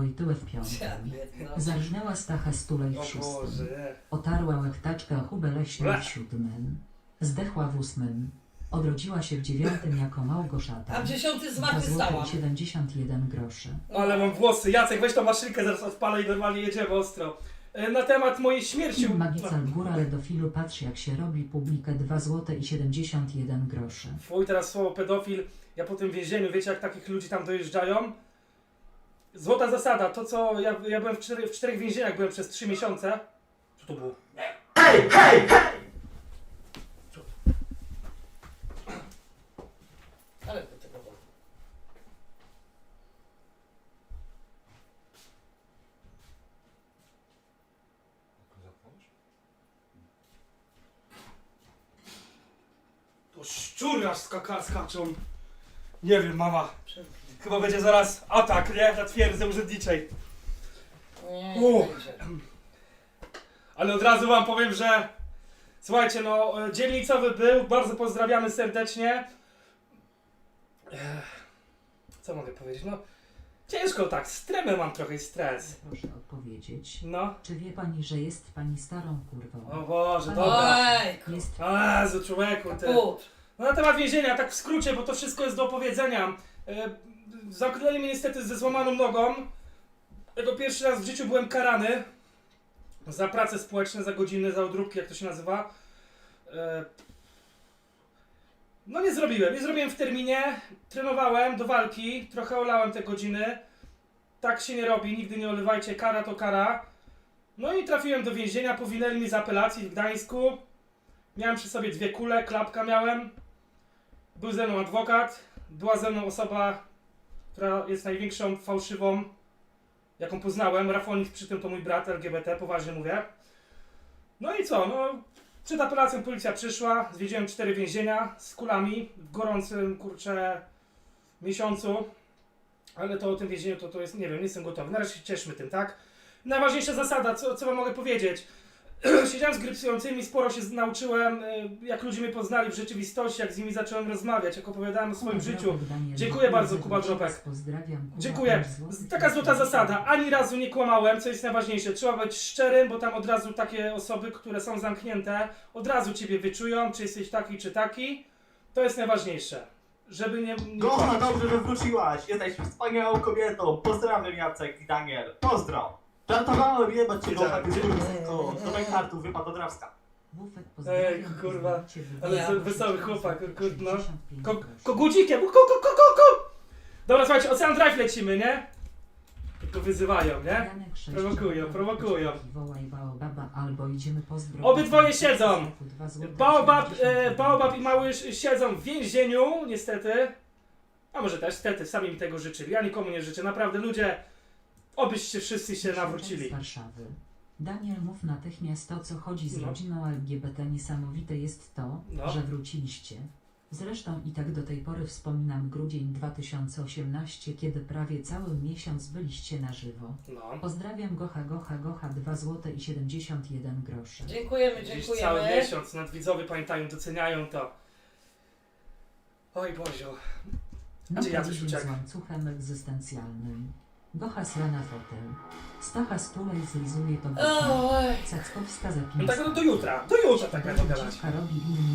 Wojtyłę w piątym. pierdolę. Zarżnęła Stacha Stulej w szóstym. Otarła łechtaczkę o chubę leśną w siódmym. Zdechła w ósmym. Odrodziła się w dziewiątym jako Małgorzata. A w dziesiąty i 71 groszy. Ale mam włosy. Jacek, weź tą maszynkę, zaraz odpalę i normalnie jedziemy ostro. E, Na temat mojej śmierci. Film Magical Góra Ledofilu patrz jak się robi publikę 2 złote i 71 groszy. Fuj, teraz słowo pedofil. Ja po tym więzieniu, wiecie jak takich ludzi tam dojeżdżają? Złota zasada, to co ja, ja byłem w, cztery, w czterech więzieniach, byłem przez trzy miesiące. Co to było? Ale do tego było. To szczury aż skaka, skaczą. Nie wiem, mama. Chyba będzie zaraz atak, nie? Na twierdzę urzędniczej. Nie, będzie. Ale od razu wam powiem, że słuchajcie, no e, dzielnicowy był, bardzo pozdrawiamy serdecznie. Ech, Co mogę powiedzieć? No ciężko tak, stremę mam trochę i stres. Proszę odpowiedzieć. No. Czy wie pani, że jest pani starą kurwą? O Boże, dobra. Ojku. Jest A, człowieku, ty. Kaput. No na temat więzienia, tak w skrócie, bo to wszystko jest do opowiedzenia. E, zamknęli mnie niestety ze złamaną nogą. Tego pierwszy raz w życiu byłem karany za prace społeczne, za godziny, za odróbki, jak to się nazywa. E, no nie zrobiłem, nie zrobiłem w terminie. Trenowałem do walki, trochę olałem te godziny. Tak się nie robi, nigdy nie olewajcie, kara to kara. No i trafiłem do więzienia, powinęli mi z apelacji w Gdańsku. Miałem przy sobie dwie kule, klapka miałem. Był ze mną adwokat. Była ze mną osoba, która jest największą fałszywą, jaką poznałem. Rafonik przy tym to mój brat LGBT, poważnie mówię. No i co? No, przed apelacją policja przyszła, zwiedziłem cztery więzienia z kulami w gorącym, kurczę, miesiącu. Ale to o tym więzieniu to, to jest, nie wiem, nie jestem gotowy. Na razie się cieszmy tym, tak? Najważniejsza zasada, co, co wam mogę powiedzieć? Siedziałem z grypsującymi, sporo się nauczyłem, y, jak ludzie mnie poznali w rzeczywistości, jak z nimi zacząłem rozmawiać, jak opowiadałem o swoim życiu. Dziękuję bardzo, Kuba Dropek. Pozdrawiam. Kuba, Dziękuję. Taka złota zasada. Ani razu nie kłamałem, co jest najważniejsze. Trzeba być szczerym, bo tam od razu takie osoby, które są zamknięte, od razu ciebie wyczują, czy jesteś taki, czy taki. To jest najważniejsze. Żeby nie. nie kłamać. dobrze, że wróciłaś. Jesteś wspaniałą kobietą. Pozdrawiam Jacek i Daniel. Pozdro. Żartowałem, jebać cię, Gocha, ty skurwysynu. Do kartów wypadł od Rawska. Wufek, pozdrawiam. Ej, kurwa, ale wybrać to wesoły chłopak, złotych, kur- no. 65 Ko kogucikiem! Ko, ko, ko, ko, ko. Dobra, słuchajcie, Ocean Drive lecimy, nie? Tylko wyzywają, nie? Janek sześć Prowokują, prowokują. Wołaj Baobaba albo idziemy pozdrowić. Obydwoje siedzą. Dwa złote Baobab, e, 71 Baobab i Małysz siedzą w więzieniu, niestety. A może też, niestety, sami mi tego życzyli. Ja nikomu nie życzę. Naprawdę, ludzie, obyście wszyscy się nawrócili. Z Warszawy. Daniel, mów natychmiast o co chodzi z No. rodziną LGBT. Niesamowite jest to, No. że wróciliście. Zresztą i tak do tej pory wspominam grudzień 2018, kiedy prawie cały miesiąc byliście na żywo. No. Pozdrawiam Gocha Gocha Gocha 2 złote i 71 groszy. Dziękujemy, Dziś cały dziękujemy. miesiąc nadwidzowie pamiętają, doceniają to. Oj Boziu. No Czy Jacuś z ucieka? łańcuchem egzystencjalnym. Gocha srana fotel. Stacha stulej zlizuje to Oj. Cackowska No tak, no do jutra. Do jutra tak będę gadać. Robi inny